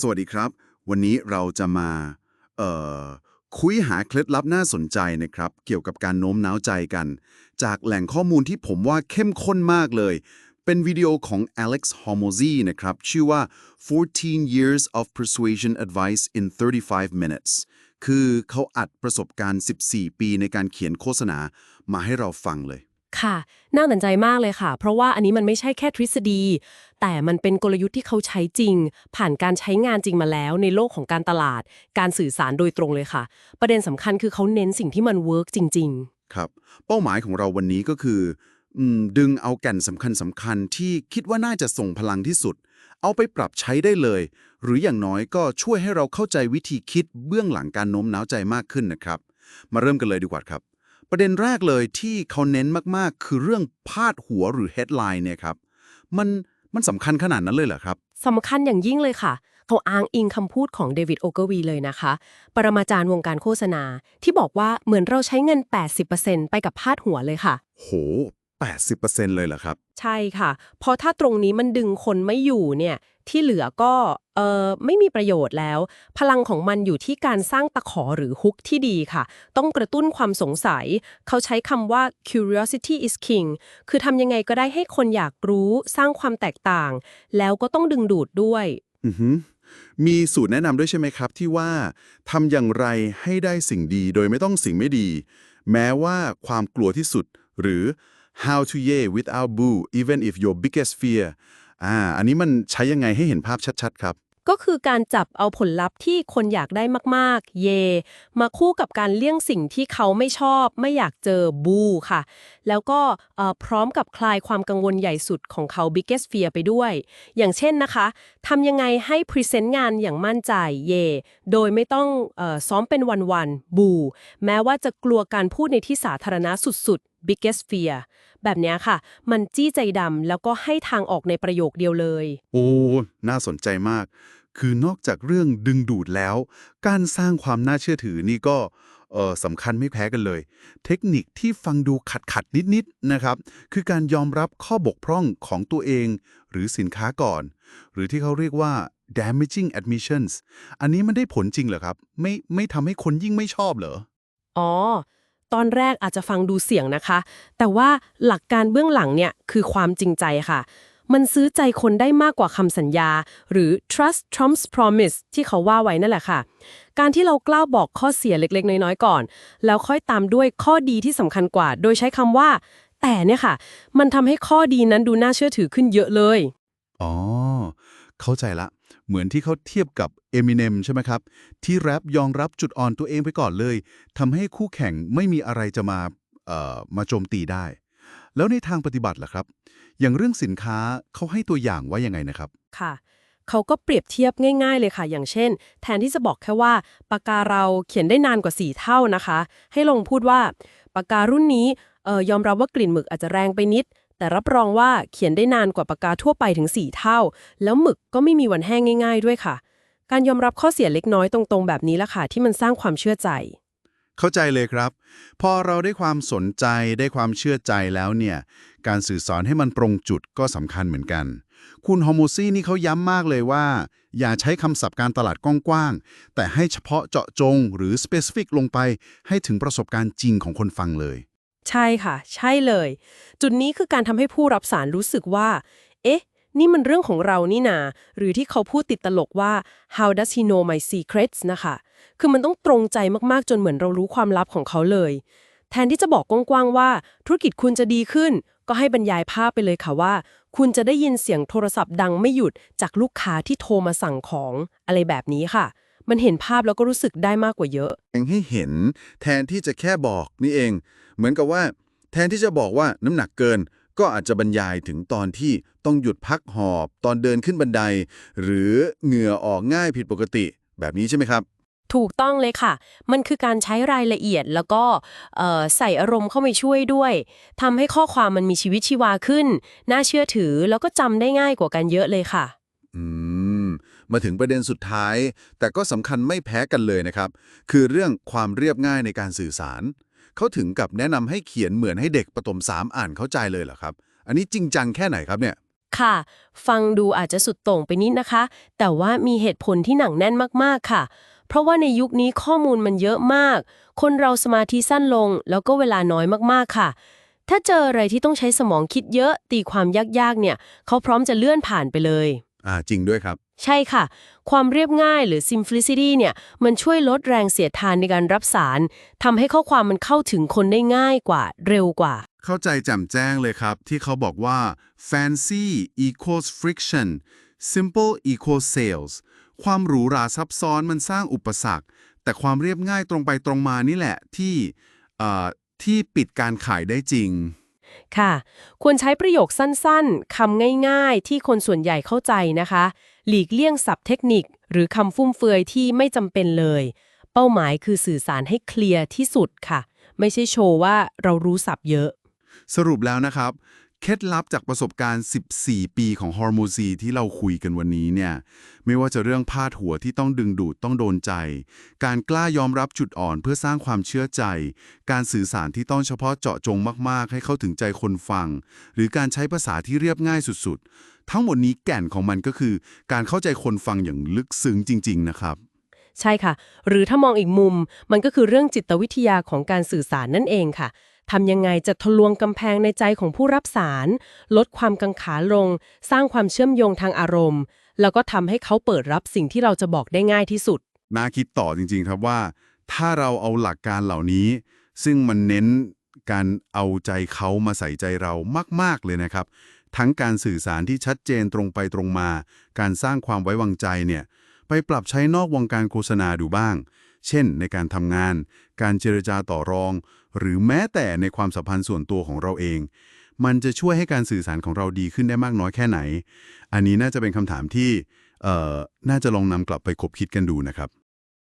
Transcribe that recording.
สวัสดีครับ วันนี้เราจะมา เอ่อ คุยหาเคล็ดลับน่าสนใจนะครับ เกี่ยวกับการโน้มน้าวใจกัน จากแหล่งข้อมูลที่ผมว่าเข้มข้นมากเลย เป็นวิดีโอของ Alex Hormozy นะครับ ชื่อว่า 14 years of persuasion advice in 35 minutes คือเขาอัดประสบการณ์ 14 ปีในการเขียนโฆษณามาให้เราฟังเลย ค่ะ น่าสนใจมากเลยค่ะ เพราะว่าอันนี้มันไม่ใช่แค่ทฤษฎี แต่มันเป็นกลยุทธ์ที่เขาใช้จริง ผ่านการใช้งานจริงมาแล้ว ในโลกของการตลาด การสื่อสารโดยตรงเลยค่ะ ประเด็นสำคัญคือเขาเน้นสิ่งที่มันเวิร์กจริงครับ เป้าหมายของเราวันนี้ก็คืออดึงเอาแก่นสำคัญสำคัญที่คิดว่าน่าจะส่งพลังที่สุด เอาไปปรับใช้ได้เลย หรืออย่างน้อยก็ช่วยให้เราเข้าใจวิธีคิดเบื้องหลังการโน้มน้าวใจมากขึ้นนะครับ มาเริ่มกันเลยดีกว่าครับ ประเด็นแรกเลยที่เขาเน้นมากๆ คือเรื่องพาดหัวหรือ headline เนี่ยครับ มันมันสำคัญขนาดนั้นเลยเหรอครับๆสำคัญอย่างยิ่งเลยค่ะ เขาอ้างอิงคำพูดของเดวิดโอเกอร์วีเลยนะคะ ปรมาจารย์วงการโฆษณา ที่บอกว่าเหมือนเราใช้เงิน 80%ไปกับพาดหัวเลยค่ะ โห 80%เลยเหรอครับ ใช่ค่ะ เพราะถ้าตรงนี้มันดึงคนไม่อยู่เนี่ย ที่เหลือก็ เอ่อไม่มีประโยชน์แล้ว พลังของมันอยู่ที่การสร้างตะขอหรือฮุกที่ดีค่ะ ต้องกระตุ้นความสงสัย เขาใช้คำว่า curiosity is king คือทำยังไงก็ได้ให้คนอยากรู้สร้างความแตกต่าง แล้วก็ต้องดึงดูดด้วยอือหือมีสูตรแนะนำด้วยใช่ไหมครับ ที่ว่าทำอย่างไรให้ได้สิ่งดี โดยไม่ต้องสิ่งไม่ดี แม้ว่าความกลัวที่สุด หรือ how to yay without boo even if your biggest fear อ่า อันนี้มันใช้ยังไงให้เห็นภาพชัด ๆ ครับ ก็คือการจับเอาผลลัพธ์ที่คนอยากได้มากๆ เย มาคู่กับการเลี่ยงสิ่งที่เขาไม่ชอบ ไม่อยากเจอบูค่ะ แล้วก็พร้อมกับคลายความกังวลใหญ่สุดของเขา biggest fear ไปด้วย อย่างเช่นนะคะทำยังไงให้พรีเซนต์งานอย่างมั่นใจเย โดยไม่ต้องออซ้อมเป็นวันๆบู แม้ว่าจะกลัวการพูดในที่สาธารณะสุดๆ biggest fear แบบเนี้ยค่ะ มันจี้ใจดำแล้วก็ให้ทางออกในประโยคเดียวเลย โอ้ น่าสนใจมาก คือนอกจากเรื่องดึงดูดแล้ว การสร้างความน่าเชื่อถือนี่ก็เออสำคัญไม่แพ้กันเลย เทคนิคที่ฟังดูขัดขัดๆนิดๆนะครับ คือการยอมรับข้อบกพร่องของตัวเอง หรือสินค้าก่อน หรือที่เขาเรียกว่า damaging admissions อันนี้มันได้ผลจริงเหรอครับ ไม่ไม่ทำให้คนยิ่งไม่ชอบเหรอ อ๋อ ตอนแรกอาจจะฟังดูเสี่ยงนะคะ แต่ว่าหลักการเบื้องหลังเนี่ยคือความจริงใจค่ะ มันซื้อใจคนได้มากกว่าคำสัญญา หรือ trust trumps promise ที่เขาว่าไว้นั่นแหละค่ะ การที่เรากล้าบอกข้อเสียเล็ก ๆ น้อยๆก่อน แล้วค่อยตามด้วยข้อดีที่สำคัญกว่า โดยใช้คำว่า แต่เนี่ยค่ะ มันทำให้ข้อดีนั้นดูน่าเชื่อถือขึ้นเยอะเลย อ๋อ เข้าใจละ เหมือนที่เขาเทียบกับ Eminem ใช่ไหมครับ ที่แรปยอมรับจุดอ่อนตัวเองไปก่อนเลยทำให้คู่แข่งไม่มีอะไรจะมาเอ่อมาโจมตีได้ แล้วในทางปฏิบัติล่ะครับ อย่างเรื่องสินค้าเขาให้ตัวอย่างว่ายังไงนะครับ ค่ะเขาก็เปรียบเทียบง่าย ๆ เลยค่ะ อย่างเช่น แทนที่จะบอกแค่ว่าปากกาเราเขียนได้นานกว่า 4 เท่านะคะ ให้ลงพูดว่าปากการุ่นนี้เอ่อยอมรับว่ากลิ่นหมึกอาจจะแรงไปนิด แต่รับรองว่าเขียนได้นานกว่าปากกาทั่วไปถึง 4 เท่า แล้วหมึกก็ไม่มีวันแห้งง่าย ๆ ด้วยค่ะ การยอมรับข้อเสียเล็กน้อยตรงๆ แบบนี้ละค่ะที่มันสร้างความเชื่อใจ เข้าใจเลยครับ พอเราได้ความสนใจได้ความเชื่อใจแล้วเนี่ยการสื่อสารให้มันตรงจุดก็สำคัญเหมือนกัน คุณฮอมโมซี่นี่เขาย้ำมากเลยว่า อย่าใช้คำศัพท์การตลาดกว้างๆแต่ให้เฉพาะเจาะจงหรือ specific ลงไปให้ถึงประสบการณ์จริงของคนฟังเลย ใช่ค่ะ ใช่เลย จุดนี้คือการทำให้ผู้รับสารรู้สึกว่า เอ๊ะ นี่มันเรื่องของเรานี่นา หรือที่เขาพูดติดตลกว่า how does he know my secrets นะคะ คือมันต้องตรงใจมากๆ จนเหมือนเรารู้ความลับของเขาเลย แทนที่จะบอกกว้างๆว่า ธุรกิจคุณจะดีขึ้น ก็ให้บรรยายภาพไปเลยค่ะว่า คุณจะได้ยินเสียงโทรศัพท์ดังไม่หยุดจากลูกค้าที่โทรมาสั่งของอะไรแบบนี้ค่ะมันเห็นภาพแล้วก็รู้สึกได้มากกว่าเยอะเองให้เห็นแทนที่จะแค่บอกนี่เอง เหมือนกับว่า แทนที่จะบอกว่าน้ำหนักเกิน ก็อาจจะบรรยายถึงตอนที่ต้องหยุดพักหอบ ตอนเดินขึ้นบันได หรือเหงื่อออกง่ายผิดปกติ แบบนี้ใช่ไหมครับ ถูกต้องเลยค่ะ มันคือการใช้รายละเอียดแล้วก็เอ่อใส่อารมณ์เข้าไปช่วยด้วยทำให้ข้อความมันมีชีวิตชีวาขึ้น น่าเชื่อถือแล้วก็จำได้ง่ายกว่ากันเยอะเลยค่ะอืม มาถึงประเด็นสุดท้าย แต่ก็สำคัญไม่แพ้กันเลยนะครับ คือเรื่องความเรียบง่ายในการสื่อสาร เขาถึงกับแนะนำให้เขียนเหมือนให้เด็กประถมสามอ่านเข้าใจเลยเหรอครับ อันนี้จริงจังแค่ไหนครับเนี่ย ค่ะ ฟังดูอาจจะสุดโต่งไปนิดนะคะ แต่ว่ามีเหตุผลที่หนักแน่นมากๆค่ะ เพราะว่าในยุคนี้ข้อมูลมันเยอะมาก คนเราสมาธิสั้นลง แล้วก็เวลาน้อยมากๆค่ะ ถ้าเจออะไรที่ต้องใช้สมองคิดเยอะตีความยากๆเนี่ย เขาพร้อมจะเลื่อนผ่านไปเลย อ่าจริงด้วยครับ ใช่ค่ะ ความเรียบง่ายหรือ simplicity เนี่ย มันช่วยลดแรงเสียดทานในการรับสารทำให้ข้อความมันเข้าถึงคนได้ง่ายกว่า เร็วกว่า เข้าใจแจ่มแจ้งเลยครับ ที่เขาบอกว่า fancy equals friction simple equals sales ความหรูหราซับซ้อนมันสร้างอุปสรรค แต่ความเรียบง่ายตรงไปตรงมานี่แหละที่ที่ปิดการขายได้จริง ค่ะ ควรใช้ประโยคสั้นๆ คำง่ายๆ ที่คนส่วนใหญ่เข้าใจนะคะ หลีกเลี่ยงศัพท์เทคนิค หรือคำฟุ่มเฟือยที่ไม่จำเป็นเลย เป้าหมายคือสื่อสารให้เคลียร์ที่สุดค่ะ ไม่ใช่โชว์ว่าเรารู้ศัพท์เยอะ สรุปแล้วนะครับ เคล็ดลับจากประสบการณ์ 14 ปีของฮอร์โมซีที่เราคุยกันวันนี้เนี่ย ไม่ว่าจะเรื่องพาดหัวที่ต้องดึงดูดต้องโดนใจ การกล้ายอมรับจุดอ่อนเพื่อสร้างความเชื่อใจ การสื่อสารที่ต้องเฉพาะเจาะจงมาก ๆ ให้เข้าถึงใจคนฟัง หรือการใช้ภาษาที่เรียบง่ายสุด ๆ ทั้งหมดนี้แก่นของมันก็คือ การเข้าใจคนฟังอย่างลึกซึ้งจริง ๆ นะครับ ใช่ค่ะ หรือถ้ามองอีกมุม มันก็คือเรื่องจิตวิทยาของการสื่อสารนั่นเองค่ะ ทำยังไงจะทะลวงกำแพงในใจของผู้รับสาร ลดความกังขาลง สร้างความเชื่อมโยงทางอารมณ์ แล้วก็ทำให้เขาเปิดรับสิ่งที่เราจะบอกได้ง่ายที่สุด น่าคิดต่อจริงๆครับว่า ถ้าเราเอาหลักการเหล่านี้ ซึ่งมันเน้นการเอาใจเขามาใส่ใจเรามากๆเลยนะครับ ทั้งการสื่อสารที่ชัดเจนตรงไปตรงมา การสร้างความไว้วางใจเนี่ยไปปรับใช้นอกวงการโฆษณาดูบ้าง เช่น ในการทำงาน การเจรจาต่อรอง หรือแม้แต่ในความสัมพันธ์ส่วนตัวของเราเอง มันจะช่วยให้การสื่อสารของเราดีขึ้นได้มากน้อยแค่ไหน อันนี้น่าจะเป็นคำถามที่เอ่อน่าจะลองนำกลับไปคบคิดกันดูนะครับ